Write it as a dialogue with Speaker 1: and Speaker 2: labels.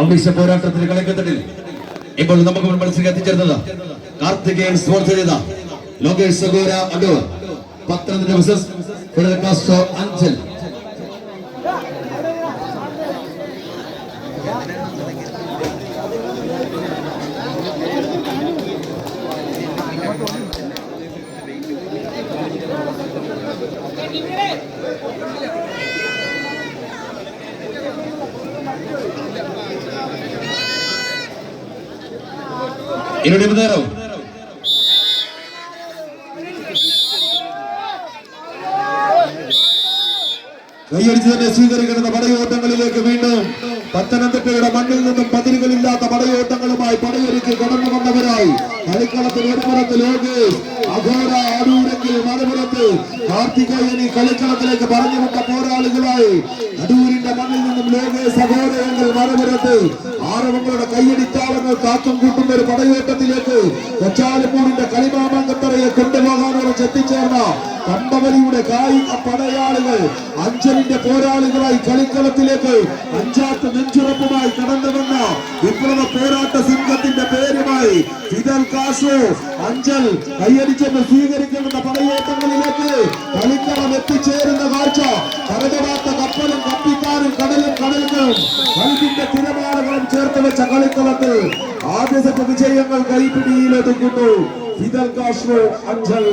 Speaker 1: ആവേശ പോരാട്ടത്തിന് കളിക്കത്തിൽ ഇപ്പോൾ നമുക്ക് മത്സരം എത്തിച്ചേർന്നത് കാർത്തികേയൻ സ്പോർട്സ് ചെയ്ത ലോകേഷ് സഗോര അടൂർ. പത്തനംതിട്ട ഫെഡറൽ കാസ്റ്റോ അഞ്ചൽ. ഇരുപത് നേരം
Speaker 2: കൈയടിച്ച് തന്നെ സ്വീകരിക്കുന്ന പടയോട്ടങ്ങളിലേക്ക് വീണ്ടും പത്തനംതിട്ടയുടെ മണ്ണിൽ നിന്നും പതിരുകളില്ലാത്ത പടയോട്ടങ്ങളുമായി പടയൊരുക്കി കടന്നു വന്നവരായി. കളിക്കളത്തിൽ ഒരു പുറത്ത് ലോകേഷ് അഘോര മറുപുറത്ത് കളിക്കളത്തിലേക്ക് കളിക്കളത്തിലേക്ക് പറഞ്ഞുവിട്ട പോരാളികളായി അടൂരിന്റെ മണ്ണിൽ നിന്നും ലോക സഹോദരങ്ങൾ മറുപുറത്ത് ആരവങ്ങളുടെ കൈയടിത്താളങ്ങൾ കാക്കം കൂട്ടുന്ന ഒരു പടയോട്ടത്തിലേക്ക് കൊച്ചാലപ്പൂരിന്റെ കളിമാമാങ്കത്തറയെ കൊണ്ടുപോകാനുള്ള എത്തിച്ചേർന്ന കമ്പവലിയുടെ കായിക പടയാളികൾ അഞ്ചലിന്റെ പോരാളികളായി കളിക്കളത്തിലേക്ക് അഞ്ചാത്ത് നെഞ്ചുറപ്പുമായി കടന്നു വന്ന വിപ്ലവ പോരാട്ട സിംഹത്തിന്റെ പേരുമായി ഫിദൽ കാസോ അഞ്ചൽ കൈയടിച്ചെന്ന് സ്വീകരിക്കുന്ന പടയോട്ടങ്ങളിലേക്ക് കളിക്കളം എത്തിച്ചേരുന്ന കാഴ്ച. കരകടാത്ത കപ്പലും കപ്പിക്കാരും കടലും കടലുകളും കൽവിന്റെ തിരമാലകളും ചേർത്ത് വെച്ച കളിക്കളത്തിൽ ആദ്യ സെറ്റ് വിജയങ്ങൾ കൈപ്പിടിയിലൊതുക്കുന്നു ഫിദൽ കാസ്ട്രോ അഞ്ചൽ